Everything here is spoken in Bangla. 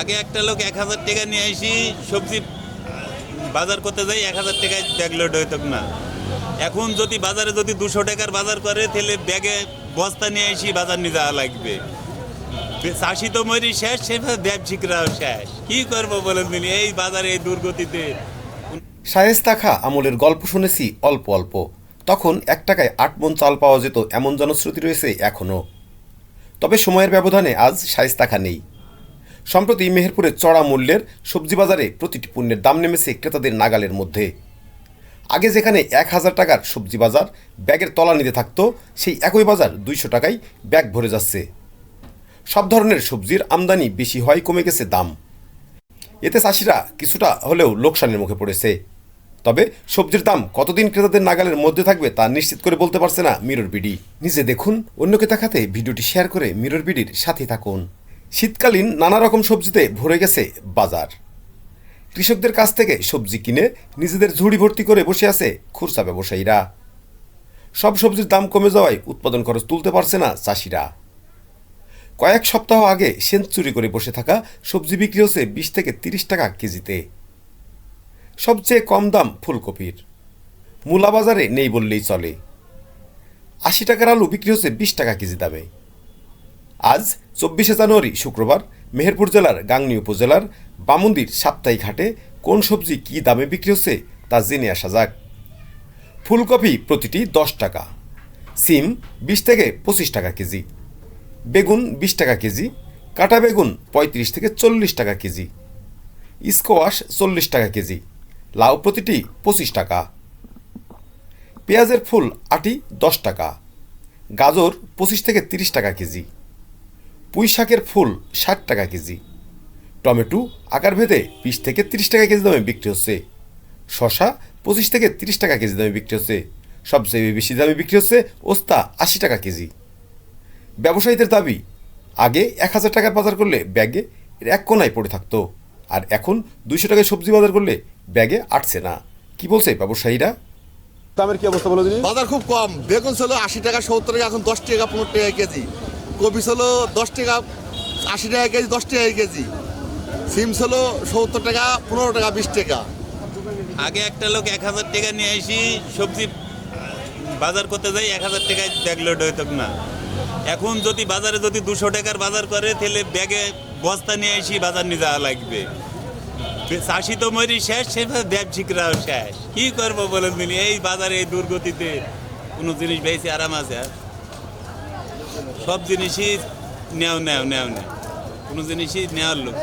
আগে একটা লোক এক হাজার টাকা নিয়ে আসি সবজি বাজার করতে যাই, এক হাজার টাকায় ব্যাগ লোড হইতো না এখন যদি বাজারে যদি দুশো টাকার বাজার করে, তাহলে ব্যাগে বস্তা নিয়ে আসি বাজার নিয়ে যাওয়া লাগবে। চাষি তো মরি শেষ সেভাবে ব্যবসায়িকরাও শেষ। কি করব বলেন তিনি, এই বাজারে, এই দুর্গতিতে। শায়েস্তা খা আমলের গল্প শুনেছি অল্প অল্প। তখন এক টাকায় আট মন চাল পাওয়া যেত, এমন জনশ্রুতি রয়েছে এখনও তবে সময়ের ব্যবধানে আজ শায়েস্তা খা নেই। সম্প্রতি মেহেরপুরে চড়া মূল্যের সবজি বাজারে প্রতিটি পণ্যের দাম নেমেছে ক্রেতাদের নাগালের মধ্যে। আগে যেখানে এক হাজার টাকার সবজি বাজার ব্যাগের তলানিতে থাকতো, সেই একই বাজার দুইশো টাকায় ব্যাগ ভরে যাচ্ছে। সব ধরনের সবজির আমদানি বেশি হয়, কমে গেছে দাম। এতে চাষিরা কিছুটা হলেও লোকসানের মুখে পড়েছে। তবে সবজির দাম কতদিন ক্রেতাদের নাগালের মধ্যে থাকবে তা নিশ্চিত করে বলতে পারছে না মিরর বিডি। নিজে দেখুন, অন্যকে দেখাতে ভিডিওটি শেয়ার করে মিরর বিডির সাথে থাকুন। শীতকালীন নানা রকম সবজিতে ভরে গেছে বাজার। কৃষকদের কাছ থেকে সবজি কিনে নিজেদের ঝুড়ি ভর্তি করে বসে আছে খুরসা ব্যবসায়ীরা। সব সবজির দাম কমে যাওয়ায় উৎপাদন খরচ তুলতে পারছে না চাষিরা। কয়েক সপ্তাহ আগে সেঞ্চুরি করে বসে থাকা সবজি বিক্রি হচ্ছে বিশ থেকে তিরিশ টাকা কেজিতে। সবচেয়ে কম দাম ফুলকপির। মূলা বাজারে নেই বললেই চলে। আশি টাকার আলু বিক্রি হচ্ছে বিশ টাকা কেজি দামে। আজ চব্বিশে জানুয়ারি শুক্রবার মেহেরপুর জেলার গাংনী উপজেলার বামুন্দির সাপ্তাহিক হাটে কোন সবজি কী দামে বিক্রি হচ্ছে তা জেনে আসা যাক। ফুলকপি প্রতিটি দশ টাকা, সিম বিশ থেকে পঁচিশ টাকা কেজি, বেগুন বিশ টাকা কেজি, কাটা বেগুন পঁয়ত্রিশ থেকে চল্লিশ টাকা কেজি, স্কোয়াশ চল্লিশ টাকা কেজি, লাউ প্রতিটি পঁচিশ টাকা, পেঁয়াজের ফুল আটি দশ টাকা, গাজর পঁচিশ থেকে তিরিশ টাকা কেজি পুঁই শাকের ফুল ষাট টাকা কেজি। টমেটো আকার ভেদে বিশ থেকে তিরিশ টাকা কেজি দামে বিক্রি হচ্ছে। শশা পঁচিশ থেকে তিরিশ টাকা কেজি দামে বিক্রি হচ্ছে। সবচেয়ে বেশি দামে বিক্রি হচ্ছে ওস্তা আশি টাকা কেজি। ব্যবসায়ীদের দাবি আগে এক হাজার টাকার বাজার করলে ব্যাগে এর এক কোনায় পড়ে থাকতো আর এখন দুইশো টাকায় সবজি বাজার করলে ব্যাগে আটছে না। কি বলছে ব্যবসায়ীরা? দামের কি অবস্থা বলো বাজার খুব কম। বেগুন ছিল আশি টাকা সত্তর টাকা এখন দশ টাকা পনেরো টাকা কেজি। কপি ছিল দশ টাকা, আশি টাকা কেজি, দশ টাকা কেজি। সিম ছিল সত্তর টাকা, পনেরো টাকা, বিশ টাকা। আগে একটা লোক এক হাজার টাকা নিয়ে আসি সবজি বাজার করতে যাই, এক হাজার টাকায় ব্যাগ লোড হইতো না। এখন যদি বাজারে যদি দুশো টাকার বাজার করে, তাহলে ব্যাগে বস্তা নিয়ে আসি বাজার নিয়ে যাওয়া লাগবে। চাষি তো মরি শেষ, সেভাবে ব্যবসায়িকরাও শেষ। কি করব বলেন তিনি? এই বাজারে এই দুর্গতিতে কোনো জিনিস বেশি আরাম আছে আর? সব জিনিসই নেও নেও নেও নেও। কোনো জিনিসই নেওয়ার লোক